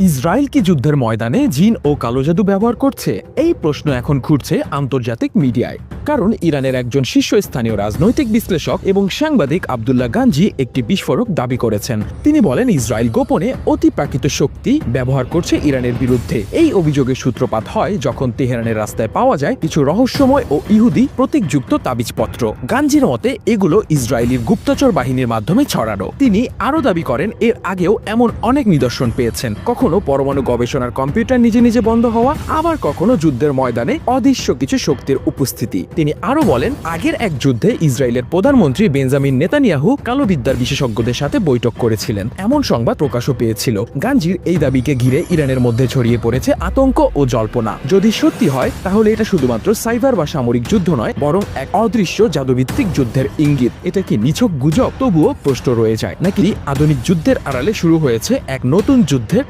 Israel কি যুদ্ধের ময়দানে জিন ও কালো জাদু ব্যবহার করছে? এই প্রশ্ন এখন ঘুরছে আন্তর্জাতিক মিডিয়ায়। কারণ ইরানের একজন শীর্ষস্থানীয় রাজনৈতিক বিশ্লেষক এবং সাংবাদিক আবদুল্লাহ গাঞ্জি একটি বিস্ফোরক দাবি করেছেন। তিনি বলেন, ইসরায়েল গোপনে অতিপ্রাকৃত শক্তি ব্যবহার করছে ইরানের বিরুদ্ধে। এই অভিযোগের সূত্রপাত হয় যখন তেহরানের রাস্তায় পাওয়া যায় কিছু রহস্যময় ও ইহুদি প্রতীকযুক্ত তাবিজপত্র। গাঞ্জির মতে, এগুলো ইসরায়েলির গুপ্তচর বাহিনীর মাধ্যমে ছড়ানো। তিনি আরও দাবি করেন, এর আগেও এমন অনেক নিদর্শন পেয়েছেন। কখনো পরমাণু গবেষণার কম্পিউটার নিজে নিজে বন্ধ হওয়া, আবার কখনো যুদ্ধের ময়দানে অদৃশ্য কিছু শক্তির উপস্থিতি। তিনি আরও বলেন, আগের এক যুদ্ধে ইসরায়েলের প্রধানমন্ত্রী বেঞ্জামিন নেতানিয়াহু কালোবিদ্যার বিশেষজ্ঞদের সাথে বৈঠক করেছিলেন। এমন সংবাদ প্রকাশও পেয়েছিল। গাঞ্জির এই দাবিকে ঘিরে ইরানের মধ্যে ছড়িয়ে পড়েছে আতঙ্ক ও জল্পনা। যদি সত্যি হয়, তাহলে এটা শুধুমাত্র সাইবার বা সামরিক যুদ্ধ নয়, বরং এক অদৃশ্য জাদুভিত্তিক যুদ্ধের ইঙ্গিত। এটা কি নিছক গুজব? তবুও প্রশ্ন রয়ে যায়। নাকি আধুনিক যুদ্ধের আড়ালে শুরু হয়েছে এক নতুন যুদ্ধের